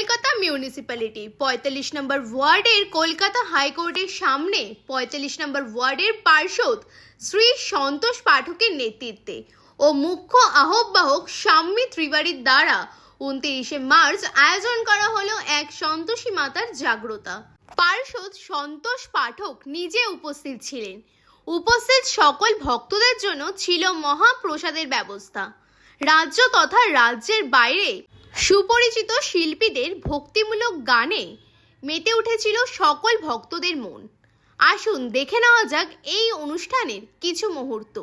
Kolkata municipality পঁয়তাল্লিশ নম্বর ওয়ার্ডের কলকাতা হাইকোর্টের সামনে পঁয়তাল্লিশ নম্বর ওয়ার্ডের পার্ষদ শ্রী সন্তোষ পাঠকের নেতৃত্বে ও মুখ্য আহ্বায়ক শাম্মী ত্রিবাড়ির দ্বারা উনতিরিশে মার্চ আয়োজন করা হলো এক সন্তোষী মাতার জাগ্রতা। পার্ষদ সন্তোষ পাঠক নিজে উপস্থিত ছিলেন। উপস্থিত সকল ভক্তদের জন্য ছিল মহাপ্রসাদের ব্যবস্থা। রাজ্য তথা রাজ্যের বাইরে সুপরিচিত শিল্পীদের ভক্তিমূলক গানে মেতে উঠেছিল সকল ভক্তদের মন। আসুন দেখে নেওয়া যাক এই অনুষ্ঠানের কিছু মুহূর্ত।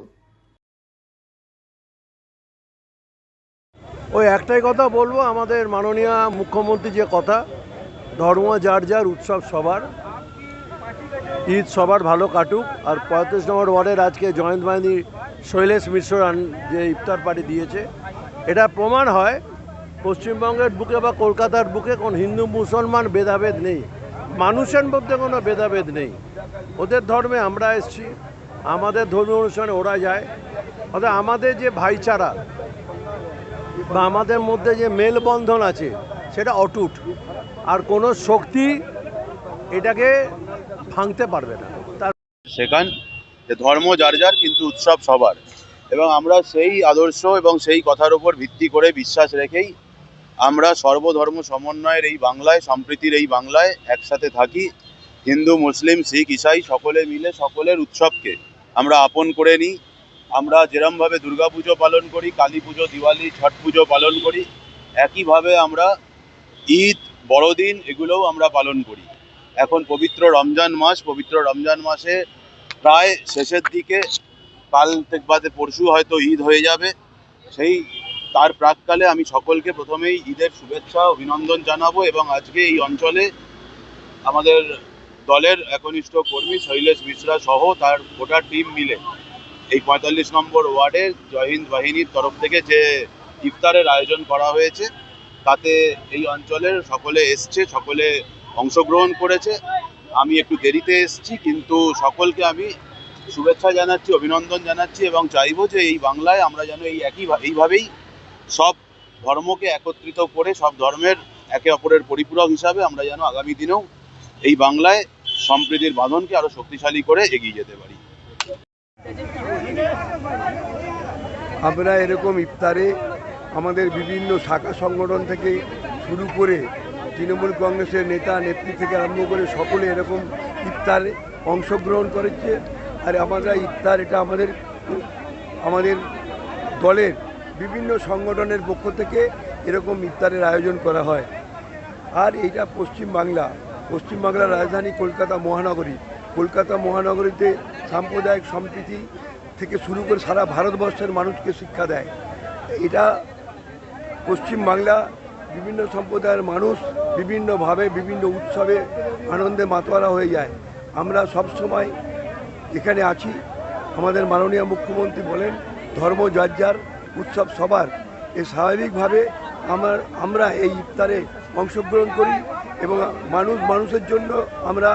ওই একটাই কথা বলব, আমাদের মাননীয় মুখ্যমন্ত্রী যে কথা, ধর্ম যার যার, উৎসব সবার। ঈদ সবার ভালো কাটুক, আর পঁয়ত্রিশ নম্বর ওয়ার্ডের আজকে জয়েন্ট বাহিনী শৈলেশ মিশ্রান যে ইফতার পার্টি দিয়েছে, এটা প্রমাণ হয় পশ্চিমবঙ্গের বুকে বা কলকাতার বুকে কোন হিন্দু, মুসলমান ভেদাভেদ নেই। মানুষের মধ্যে কোনো ভেদাভেদ নেই। ওদের ধর্মে আমরা এসছি। আমাদের ধর্মীয় অনুষ্ঠানে ওরা যায়। অর্থাৎ আমাদের যে ভাইচারা বা আমাদের মধ্যে যে মেলবন্ধন আছে, সেটা অটুট। আর কোনো শক্তি এটাকে ভাঙতে পারবে না। তার সেখান যে ধর্ম যার যার, কিন্তু উৎসব সবার। এবং আমরা সেই আদর্শ এবং সেই কথার উপর ভিত্তি করে বিশ্বাস রেখেই আমরা সর্বধর্ম সমন্বয়ের এই বাংলায়, সম্প্রীতির এই বাংলায় একসাথে থাকি। হিন্দু, মুসলিম, শিখ, ইসাই, সকলে মিলে সকলের উৎসবকে আমরা আপন করে নিই। আমরা যেরমভাবে দুর্গাপুজো পালন করি, কালী পুজো, দিওয়ালি, ছট পুজো পালন করি, একইভাবে আমরা ঈদ, বড়দিন এগুলোও আমরা পালন করি। এখন পবিত্র রমজান মাস, পবিত্র রমজান মাসে প্রায় শেষের দিকে কাল বাদে পরশু হয়তো ঈদ হয়ে যাবে। সেই তার প্রাককালে আমি সকলকে প্রথমেই ঈদের শুভেচ্ছা, অভিনন্দন জানাব এবং আজকে এই অঞ্চলে আমাদের দলের একনিষ্ঠ কর্মী শৈলেশ মিশ্রা সহ তার গোটা টিম মিলে এই পঁয়তাল্লিশ নম্বর ওয়ার্ডের জয়হিন্দ বাহিনীর তরফ থেকে যে ইফতারের আয়োজন করা হয়েছে, তাতে এই অঞ্চলের সকলে এসছে, সকলে অংশগ্রহণ করেছে। আমি একটু দেরিতে এসেছি, কিন্তু সকলকে আমি শুভেচ্ছা জানাচ্ছি, অভিনন্দন জানাচ্ছি এবং চাইব যে এই বাংলায় আমরা যেন এই একই এইভাবেই সব ধর্মকে একত্রিত করে, সব ধর্মের একে অপরের পরিপূরক হিসাবে আমরা যেন আগামী দিনেও এই বাংলায় সম্প্রীতির বাঁধনকে আরও শক্তিশালী করে এগিয়ে যেতে পারি। আমরা এরকম ইফতারে আমাদের বিভিন্ন শাখা সংগঠন থেকে শুরু করে তৃণমূল কংগ্রেসের নেতা, নেত্রী থেকে আরম্ভ করে সকলে এরকম ইফতারে অংশগ্রহণ করেছে। আর আমরা ইফতার, এটা আমাদের আমাদের দলের বিভিন্ন সংগঠনের পক্ষ থেকে এরকম ইফতারের আয়োজন করা হয়। আর এইটা পশ্চিম বাংলা। পশ্চিম বাংলার রাজধানী কলকাতা মহানগরী। কলকাতা মহানগরীতে সাম্প্রদায়িক সম্প্রীতি থেকে শুরু করে সারা ভারতবর্ষের মানুষকে শিক্ষা দেয়। এটা পশ্চিম বাংলা বিভিন্ন সম্প্রদায়ের মানুষ বিভিন্নভাবে, বিভিন্ন উৎসবে আনন্দে মাতোয়ারা হয়ে যায়। আমরা সব সময় এখানে আছি। আমাদের মাননীয় মুখ্যমন্ত্রী বলেন, ধর্ম যার যার উৎসব সবার। এ স্বাভাবিকভাবে আমার, আমরা এই ইফতারে অংশগ্রহণ করি এবং মানুষ, মানুষের জন্য আমরা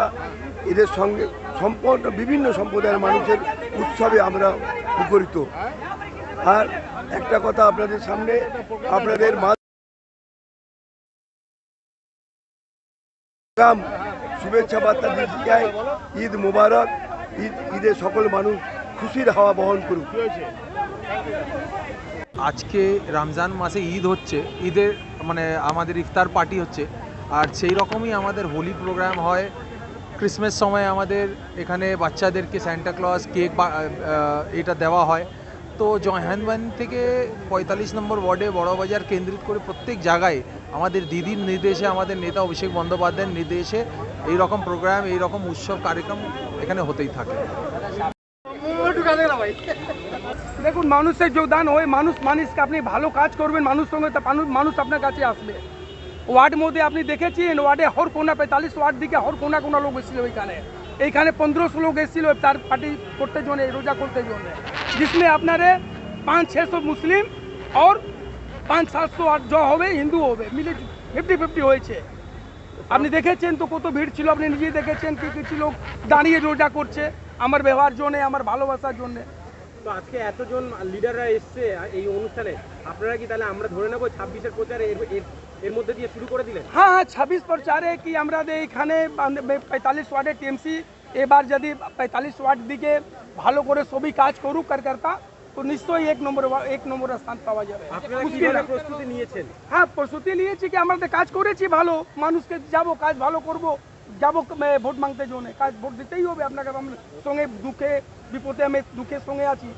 এদের সঙ্গে সম্পূর্ণ, বিভিন্ন সম্প্রদায়ের মানুষের উৎসবে আমরা মুখরিত আর একটা কথা আপনাদের সামনে, আপনাদের শুভেচ্ছা বার্তা দিতে চাই। ঈদ মুবারক। ঈদ, ঈদে সকল মানুষ খুশির হাওয়া বহন করুক। আজকে রমজান মাসে ঈদ হচ্ছে, ঈদের মানে আমাদের ইফতার পার্টি হচ্ছে, আর সেই রকমই আমাদের হোলি প্রোগ্রাম হয়। ক্রিসমাস সময় আমাদের এখানে বাচ্চাদেরকে স্যান্টা কেক এটা দেওয়া হয়। তো জয়হানবান থেকে পঁয়তাল্লিশ নম্বর ওয়ার্ডে বড়বাজার কেন্দ্রিত করে প্রত্যেক জায়গায় আমাদের দিদির নির্দেশে আমাদের নেতা অভিষেক বন্দ্যোপাধ্যায়ের নির্দেশে এই রকম প্রোগ্রাম এই রকম উৎসব, কার্যক্রম এখানে হতেই থাকে। দেখুন মানুষের যোগদান হয় মানুষ মানুষকে আপনি ভালো কাজ করবেন মানুষ সঙ্গে তা মানুষ মানুষ আপনার কাছে আসবে ওয়ার্ড মধ্যে আপনি দেখেছেন ওয়ার্ডে হর কোনা পঁয়তাল্লিশ ওয়ার্ড দিকে হর কোনা কোনা লোক এসেছিল ওইখানে এইখানে পনেরোশো লোক এসেছিল তার পার্টি করতে জন্য রোজা করতে জন্য जिसमें আপনারে পাঁচ ছশো মুসলিম और পাঁচ সাতশো আট জ হবে হিন্দু হবে মিলে ফিফটি ফিফটি হয়েছে আপনি দেখেছেন তো কত ভিড় ছিল আপনি নিজেই দেখেছেন কি কিছু লোক দাঁড়িয়ে রোজা করছে আমার ব্যবহার জন্যে আমার ভালোবাসার জন্যে তো আজকে এতজন লিডাররা এসছে এই অনুষ্ঠানে আপনারা কি তাহলে আমরা ধরে নেব ছাব্বিশের প্রচারে এর মধ্যে দিয়ে শুরু করে দিলেন? হ্যাঁ হ্যাঁ ছাব্বিশ প্রচারে কি আমরা এখানে পঁয়তাল্লিশ ওয়ার্ডের টিএমসি এবার যদি পঁয়তাল্লিশ ওয়ার্ড দিকে ভালো করে সবই কাজ করুক কার্যকর্তা তো নিশ্চয়ই এক নম্বর এক নম্বর স্থান পাওয়া যাবে। প্রস্তুতি নিয়েছেন? হ্যাঁ প্রস্তুতি নিয়েছি কি আমরা কাজ করেছি ভালো মানুষকে যাব কাজ ভালো করব। যাব ভোট মাংতে জন্য কাজ ভোট দিতেই হবে আপনাকে সঙ্গে দুঃখে বিপদে আমি দুঃখের সঙ্গে আছি।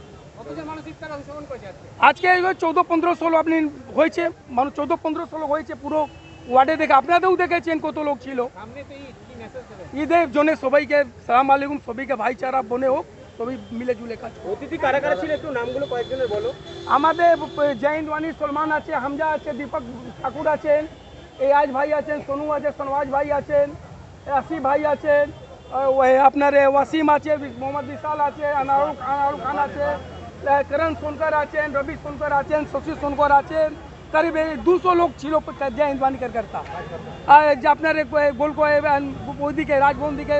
আজকে? চৌদ্দ পনেরো ষোলো আপনি হয়েছে মানুষ চৌদ্দ পনেরো ষোলো হয়েছে পুরো ওয়ার্ডে দেখে। আপনাদেরও দেখেছেন কত লোক ছিল। ঈদের জন্য সবাইকে সালাম আলাইকুম সবাইকে ভাইচারা বনে হোক সবই মিলে জুলে কাজ। অতিথি কারা কারা ছিল একটু নামগুলো কয়েকজনের বলো। আমাদের জয়ন্ত ওয়ানি সলমান আছে হামজা আছে দীপক ঠাকুর আছেন এয়াজ ভাই আছেন সোনু আছে সনওয়াজ ভাই আছেন আসি ভাই আছেন আহ, ওই আপনার এ ওয়াসিম আছে মোহাম্মদ বিশাল আছে আনারুল আনারুল খান আছে আহ, করণ সোনকর আছেন রবি সোনকর আছেন শশী সোনকর আছেন করিব দুশো লোক ছিল জয় হিন্দওয়ানি কার্যকর্তা আর যে আপনার এক, এ, গোলকো এ, আন, ওইদিকে রাজভবন দিকে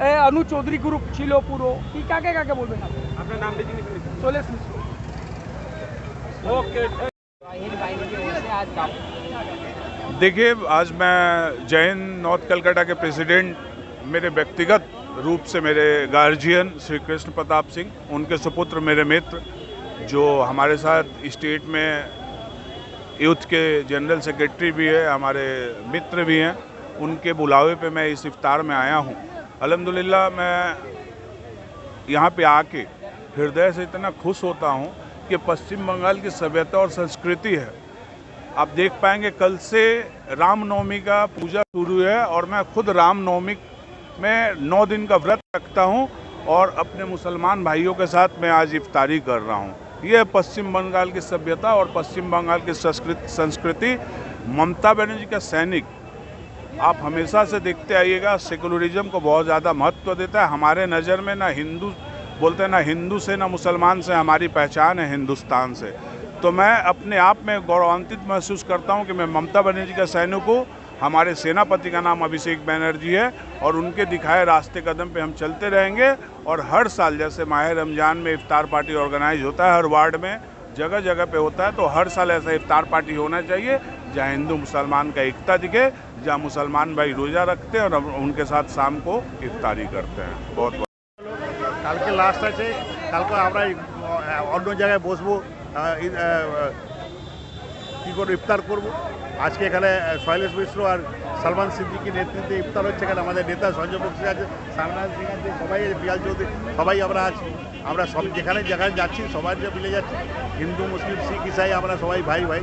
এ, অনু চৌধুরী গ্রুপ ছিল পুরো কি কাকে কাকে বলবেন আপনি আপনার নাম देखिए, आज मैं जैन, नॉर्थ कलकत्ता के प्रेसिडेंट, मेरे व्यक्तिगत रूप से मेरे गार्जियन श्री कृष्ण प्रताप सिंह, उनके सुपुत्र, मेरे मित्र, जो हमारे साथ स्टेट में यूथ के जनरल सेक्रेटरी भी है, हमारे मित्र भी हैं, उनके बुलावे पे मैं इस इफ्तार में आया हूँ। अलहमदिल्ला मैं यहाँ पे आके हृदय से इतना खुश होता हूँ कि पश्चिम बंगाल की सभ्यता और संस्कृति है। आप देख पाएँगे कल से रामनवमी का पूजा शुरू है और मैं खुद रामनवमी में नौ दिन का व्रत रखता हूँ और अपने मुसलमान भाइयों के साथ मैं आज इफ्तारी कर रहा हूँ। यह पश्चिम बंगाल की सभ्यता और पश्चिम बंगाल की संस्कृति ममता बनर्जी का सैनिक, आप हमेशा से देखते आइएगा सेकुलरिज्म को बहुत ज़्यादा महत्व देता है। हमारे नज़र में ना हिंदू, बोलते हैं ना हिंदू से ना मुसलमान से, हमारी पहचान है हिंदुस्तान से। तो मैं अपने आप में गौरवान्वित महसूस करता हूं कि मैं ममता बनर्जी का सैनिक हूँ हमारे सेनापति का नाम अभिषेक बनर्जी है और उनके दिखाए रास्ते कदम पे हम चलते रहेंगे और हर साल जैसे माह रमज़ान में इफ्तार पार्टी ऑर्गेनाइज होता है हर वार्ड में जगह जगह पे होता है तो हर साल ऐसा इफ्तार पार्टी होना चाहिए जहाँ हिंदू मुसलमान का एकता दिखे जहाँ मुसलमान भाई रोज़ा रखते हैं और हम उनके साथ शाम को इफ्तारी करते हैं बहुत बहुत কালকে লাস্ট আছে কালকে আমরা এই, আহ, অন্য জায়গায় বসবো আহ, ই- আহ, কী করে ইফতার করব? আজকে এখানে শৈলেশ মিশ্র আর সালমান সিদ্দিকির নেতৃত্বে ইফতার হচ্ছে। এখানে আমাদের নেতা সঞ্জয় বক্সি আছে। সালমান সিং আছে সবাই আছে পিয়াল চৌধুরী, সবাই আমরা আছি। আমরা সব যেখানে যেখানে যাচ্ছি সবাই যে মিলে যাচ্ছি। হিন্দু, মুসলিম, শিখ, ইসাই, আমরা সবাই ভাই ভাই।